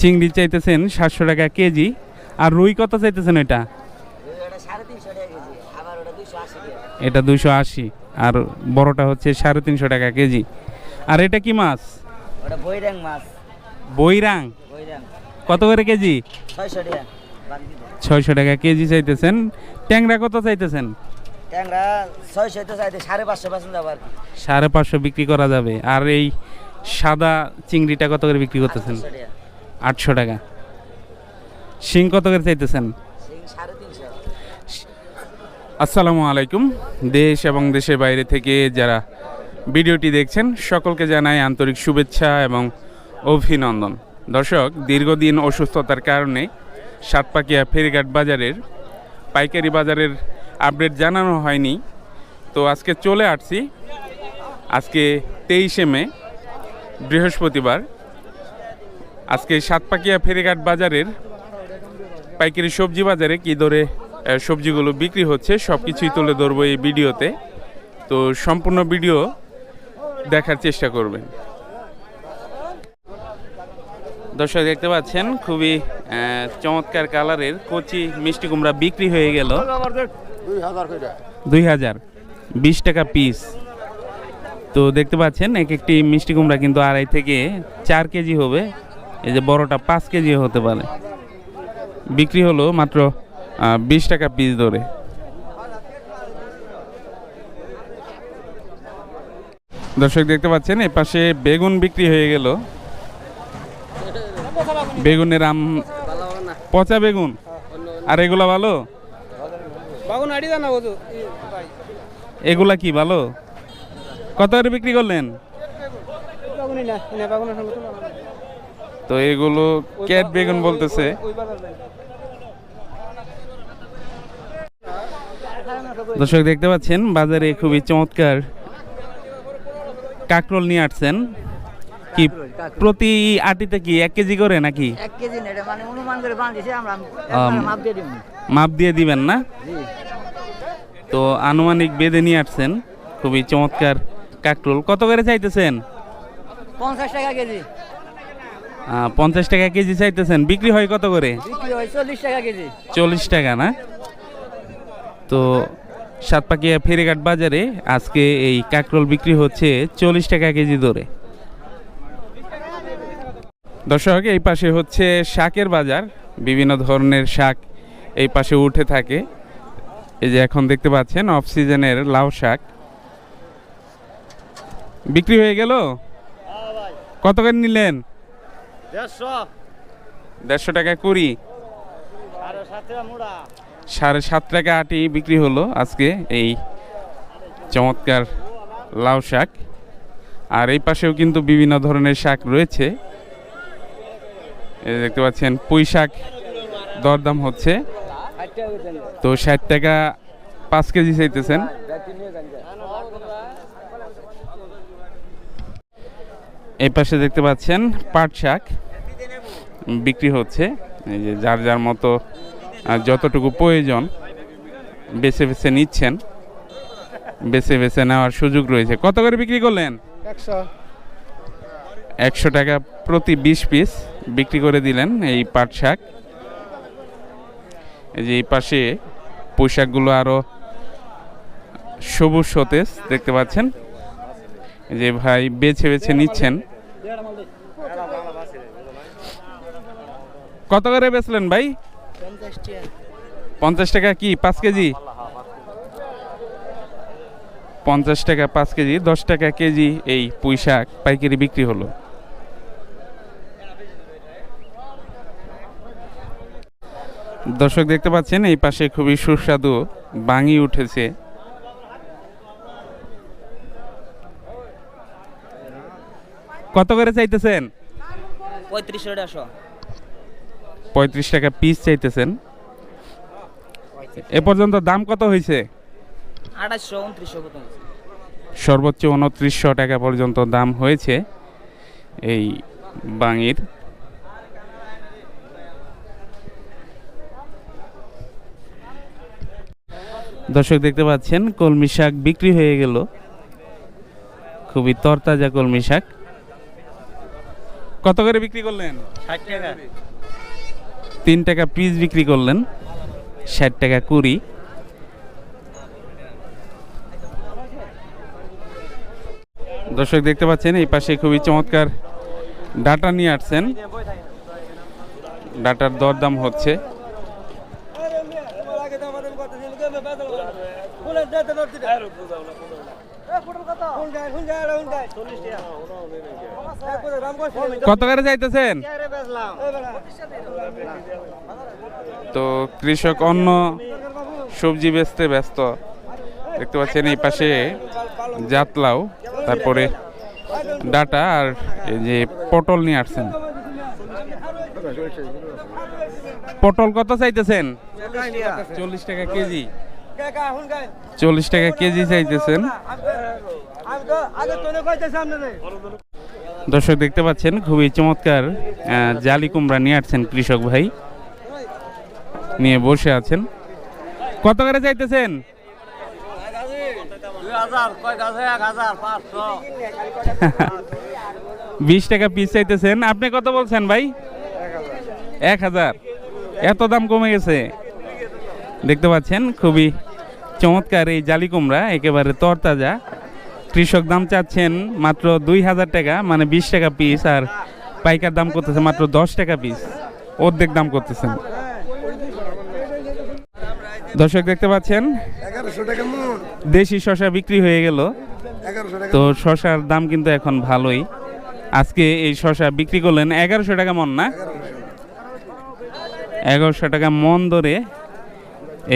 চিংড়ি চাইতেছেন সাতশো টাকা কেজি। আর রুই কত চাইতেছেন এটা? এটা দুশো আশি আর বড়টা হচ্ছে সাড়ে তিনশো টাকা কেজি। আর এটা কি মাছ? বৈরাং মাছ। বৈরাং। কত করে কেজি? ছয়শো টাকা কেজি চাইতেছেন। ট্যাংরা কত চাইতেছেন? সাড়ে পাঁচশো বিক্রি করা যাবে। আর এই সাদা চিংড়িটা কত করে বিক্রি করতেছেন? আটশো টাকা। শিং কত করে চাইতেছেন? আসসালামু আলাইকুম। দেশ এবং দেশের বাইরে থেকে যারা ভিডিওটি দেখছেন, সকলকে জানাই আন্তরিক শুভেচ্ছা এবং অভিনন্দন। দর্শক, দীর্ঘদিন অসুস্থতার কারণে সাতপাকিয়া ফেরিঘাট বাজারের পাইকারি বাজারের আপডেট জানানো হয়নি। তো আজকে চলে আসছি। আজকে তেইশে মে, বৃহস্পতিবার। আজকে সাতপাকিয়া ফেরিঘাট বাজারের পাইকারি সবজি বাজারে কী দরে সবজিগুলো বিক্রি হচ্ছে সব কিছুই তুলে ধরবো এই ভিডিওতে। তো সম্পূর্ণ ভিডিও দেখার চেষ্টা করবেন। দর্শক, দেখতে পাচ্ছেন, খুবই চমৎকার কালারের কচি মিষ্টি কুমড়া বিক্রি হয়ে গেল। দুই হাজার, বিশ টাকা পিস। তো দেখতে পাচ্ছেন, এক একটি মিষ্টি কুমড়া কিন্তু আড়াই থেকে চার কেজি হবে। এই যে বড়টা পাঁচ কেজি হতে পারে। বিক্রি হলো মাত্র বিশ টাকা পিস ধরে। দর্শক দেখতে পাচ্ছেন এ পাশে বেগুন বিক্রি হয়ে গেল। বেগুনের আম পচা বেগুন। আর এগুলা ভালো? এগুলা কি ভালো? কত করে বিক্রি করলেন? তো এগুলো ক্যাট বেগুন বলতেছে। দর্শক দেখতে পাচ্ছেন বাজারে খুবই চমৎকার কাকরোল নিয়ে আসছেন। কি প্রতি আটিতে কি এক কেজি করে নাকি? মানে মাপ দিয়ে দিবেন না? তো আনুমানিক বেঁধে নিয়ে আসছেন খুবই চমৎকার কাকরোল। কত করে চাইতেছেন? পঞ্চাশ টাকা কেজি। পঞ্চাশ টাকা কেজি চাইতেছেন। বিক্রি হয় কত করে? চল্লিশ টাকা কেজি। চল্লিশ টাকা না? তো সাতপাকিয়া ফেরিঘাট বাজারে আজকে এই কাকরোল বিক্রি হচ্ছে চল্লিশ টাকা কেজি দরে। দর্শক এই পাশে হচ্ছে শাকের বাজার। বিভিন্ন ধরনের শাক এই পাশে উঠে থাকে। এই যে এখন দেখতে পাচ্ছেন অফ সিজনের লাউ শাক। বিক্রি হয়ে গেল? কত করে নিলেন? দেড়শো। টাকা কুড়ি। সাড়ে সাত টাকা আটি বিক্রি হলো আজকে এই চমৎকার লাউ শাক। আর এই পাশেও কিন্তু বিভিন্ন ধরনের শাক রয়েছে। দেখতে পাচ্ছেন পুঁই শাক দরদাম হচ্ছে। তো ষাট টাকা পাঁচ কেজি চাইতেছেন। এই পাশে দেখতে পাচ্ছেন পাট শাক। বিক্রি হচ্ছে। এই যে যার যার মতো যতটুকু প্রয়োজন বেছে বেছে নিচ্ছেন বেছে বেছে নেওয়ার সুযোগ রয়েছে। কত করে বিক্রি করলেন? একশো। টাকা প্রতি বিশ পিস বিক্রি করে দিলেন এই পাট শাক। এই যে এই পাশে পোশাকগুলো আরও সবুজ সতেজ দেখতে পাচ্ছেন। যে ভাই বেছে বেছে নিচ্ছেন। কত করে বেচলেন ভাই? পঞ্চাশ টাকা। কি? পাঁচ কেজি? পঞ্চাশ টাকা পাঁচ কেজি দশ টাকা কেজি এই পুঁই শাক পাইকারি বিক্রি হলো। দর্শক দেখতে পাচ্ছেন এই পাশে খুবই সুস্বাদু বাঙি উঠেছে। কত করে চাইতেছেন? পঁয়ত্রিশশো পঁয়ত্রিশ টাকা পিস চাইতেছেন। এ পর্যন্ত দাম কত হয়েছে সর্বোচ্চ উনত্রিশশো টাকা পর্যন্ত দাম হয়েছে এই বাঙির। দর্শক দেখতে পাচ্ছেন কলমি শাক বিক্রি হয়ে গেল। খুবই তরতাজা কলমি শাক। কত করে বিক্রি করলেন? ষাট টাকা। তিন টাকা পিস বিক্রি করলেন, ষাট টাকা কুড়ি। দর্শক দেখতে পাচ্ছেন, এই পাশে খুবই চমৎকার ডাটা নিয়ে আসছেন। ডাটার দরদাম হচ্ছে। কত করে যাইতেছেন? তো কৃষক অন্য সবজি বেচতে ব্যস্ত। দেখতে পাচ্ছেন এই পাশে জাতলাও তারপরে ডাটা আর এই যে পটল নিয়ে আসছেন। পটল কত চাইতেছেন? চল্লিশ টাকা কেজি। চল্লিশ টাকা কেজি চাইতেছেন। দর্শক দেখতে পাচ্ছেন খুবই চমৎকার জালি কুমড়া নিয়ে আসছেন কৃষক ভাই। নিয়ে বসে আছেন। কত করে চাইতেছেন? বিশ টাকা পিস চাইতেছেন। আপনি কত বলছেন ভাই? এক হাজার। এত দাম কমে গেছে। দেখতে পাচ্ছেন খুবই চমৎকার এই জালি কুমড়া একেবারে তরতাজা। কৃষক দাম চাচ্ছেন মাত্র দুই হাজার টাকা মানে বিশ টাকা পিস আর পাইকার দাম করতেছে মাত্র দশ টাকা পিস অর্ধেক দাম করতেছেন। দর্শক দেখতে পাচ্ছেন দেশি শশা বিক্রি হয়ে গেল। তো শশার দাম কিন্তু এখন ভালোই। আজকে এই শশা বিক্রি করলেন এগারোশো টাকা মন না? এগারোশো টাকা মন ধরে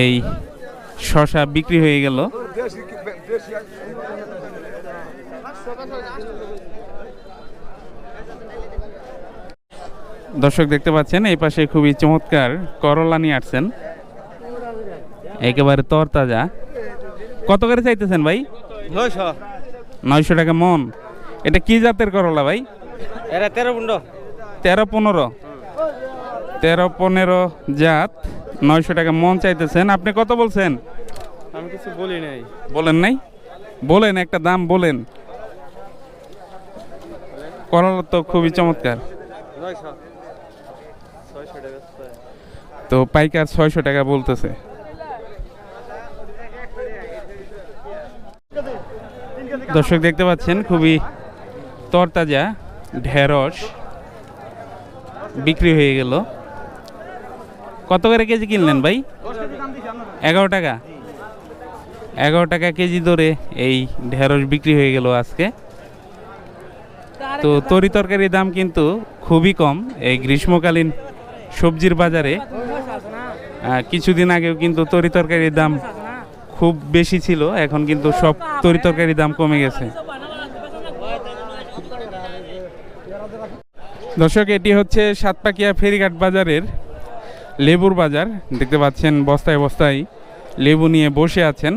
এই শশা বিক্রি হয়ে গেল। দর্শক দেখতে পাচ্ছেন এই পাশে খুবই চমৎকার করলা নিয়ে আসছেন। একেবারে তরতাজা। কত করে চাইতেছেন ভাই? নয়শো। নয়শো টাকা মন। এটা কি জাতের করলা ভাই? এরা তেরো পুন্ড তেরো পনেরো। তেরো পনেরো জাত। নয়শো টাকা মন চাইতেছেন। আপনি কত বলছেন? আমি কিছু বলি নাই। বলেন নাই? বলেন একটা দাম বলেন। করলা তো খুবই চমৎকার। তো পাইকার ছয়শো টাকা বলতেছে। দর্শক দেখতে পাচ্ছেন খুবই তরতাজা ঢেঁড়স বিক্রি হয়ে গেল। কত করে কেজি কিনলেন ভাই? এগারো টাকা। এগারো টাকা কেজি ধরে এই ঢেঁড়স বিক্রি হয়ে গেল আজকে। তো তরি তরকারির দাম কিন্তু খুবই কম। এই গ্রীষ্মকালীন সবজির বাজারে কিছুদিন আগেও কিন্তু তরি তরকারির দাম খুব বেশি ছিল। এখন কিন্তু সব তরি তরকারির দাম কমে গেছে। দর্শক, এটি হচ্ছে সাতপাকিয়া ফেরিঘাট বাজারের লেবুর বাজার দেখতে পাচ্ছেন বস্তায় বস্তায় লেবু নিয়ে বসে আছেন।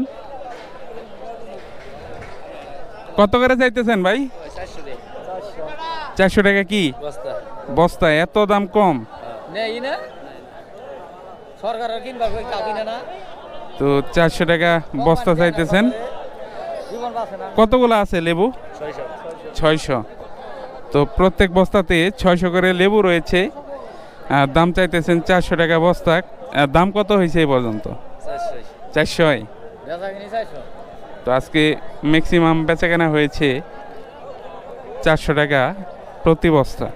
কত করে চাইতেছেন ভাই? চারশো টাকা কি? বস্তা। এত দাম কম। তো চারশো টাকা বস্তা চাইতেছেন। কতগুলো আছে লেবু? ছয়শো। তো প্রত্যেক বস্তাতে ছয়শো করে লেবু রয়েছে। দাম চাইতেছেন চারশো টাকা বস্তা। দাম কত হয়েছে এই পর্যন্ত? চারশো। চারশোয় তো আজকে ম্যাক্সিমাম বেচাকেনা হয়েছে চারশো টাকা প্রতি বস্তা।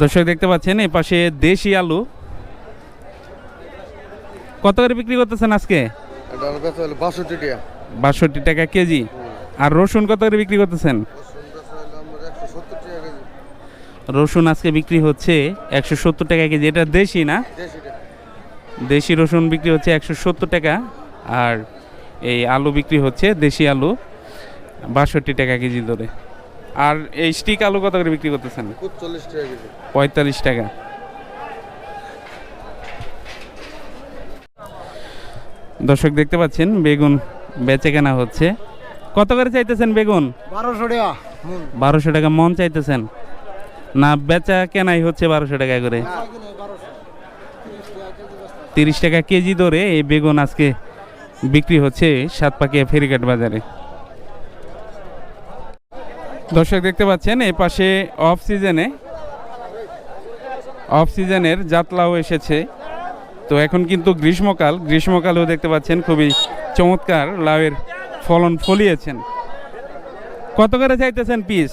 দর্শক দেখতে পাচ্ছেন এই পাশে দেশি আলু। কত করে বিক্রি করতেছেন আজকে? বাষট্টি টাকা কেজি। আর রসুন কত করে বিক্রি করতেছেন একশো সত্তর টাকা কেজি রসুন আজকে বিক্রি হচ্ছে একশো সত্তর টাকা কেজি। এটা দেশি না? দেশি রসুন বিক্রি হচ্ছে একশো সত্তর টাকা আর এই আলু বিক্রি হচ্ছে দেশি আলু বাষট্টি টাকা কেজি ধরে। আর এই স্টিক আলু কত করে বিক্রি করতেছেন? পঁয়তাল্লিশ টাকা দর্শক দেখতে পাচ্ছেন বেগুন বেচে কেনা হচ্ছে। কত করে চাইতেছেন বেগুন? বারোশো টাকা বারোশো টাকা মন চাইতেছেন। না, বেচা কেনাই হচ্ছে বারোশো টাকা করে। তিরিশ টাকা কেজি ধরে এই বেগুন আজকে বিক্রি হচ্ছে সাতপাকিয়া ফেরিঘাট বাজারে। দর্শক, দেখতে পাচ্ছেন এই পাশে অফ সিজনে অফ সিজনের জাতলাও এসেছে। তো এখন কিন্তু গ্রীষ্মকাল, গ্রীষ্মকালেও দেখতে পাচ্ছেন, খুবই চমৎকার লাউয়ের ফলন ফলিয়েছেন। কত করে চাইতেছেন পিস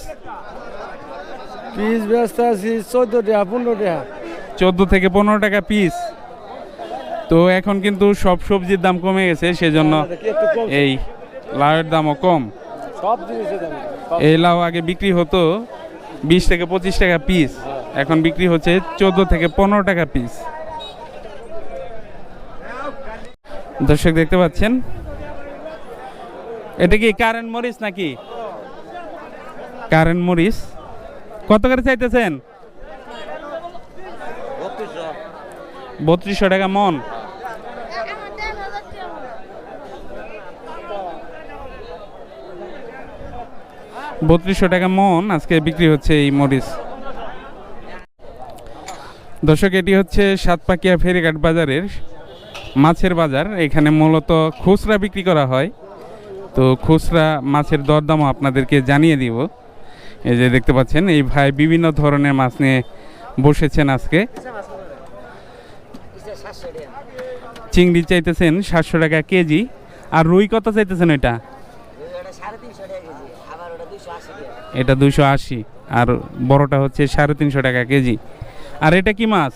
পিস ব্যস্ত আছি চোদ্দ টাকা পনেরো টাকা। চোদ্দ থেকে পনেরো টাকা পিস। তো এখন কিন্তু সব সবজির দাম কমে গেছে সেজন্য এই লাউয়ের দামও কম। এই লাউ আগে বিক্রি হতো বিশ থেকে পঁচিশ টাকা পিস এখন বিক্রি হচ্ছে চোদ্দ থেকে পনেরো টাকা পিস। দর্শক দেখতে পাচ্ছেন? এটা কি কারেন্ট মরিচ নাকি? কারেন্ট মরিচ। কত করে চাইতেছেন? বত্রিশশো টাকা মন। বত্রিশশো টাকা মন আজকে বিক্রি হচ্ছে এই মরিচ। দর্শক, এটি হচ্ছে সাতপাকিয়া ফেরিঘাট বাজারের মাছের বাজার। এখানে মূলত খুচরা বিক্রি করা হয়। তো খুচরা মাছের দরদামও আপনাদেরকে জানিয়ে দিব। এই যে দেখতে পাচ্ছেন এই ভাই বিভিন্ন ধরনের মাছ নিয়ে বসেছেন আজকে। চিংড়ি চাইতেছেন সাতশো টাকা কেজি আর রুই কত চাইতেছেন টাকা এটা দুশো আশি আর বড়টা হচ্ছে সাড়ে তিনশো টাকা কেজি। আর এটা কি মাছ?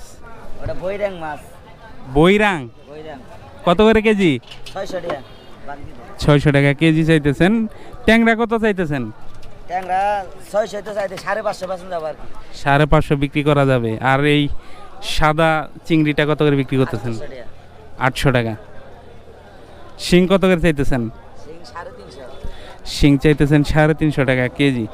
বৈরাং। মাছ বইরাং কত করে কেজি? ছয়শো টাকা কেজি চাইতেছেন। ট্যাংরা কত চাইতেছেন? ট্যাংরা ছয়শো তো চাইতে সাড়ে পাঁচশো পার্সেন্ট যাব আর কি। সাড়ে পাঁচশো বিক্রি করা যাবে। আর এই সাদা চিংড়িটা কত করে বিক্রি করতেছেন? আটশো টাকা। শিং কত করে চাইতেছেন? শিং চাইতেছেন সাড়ে তিনশো টাকা কেজি।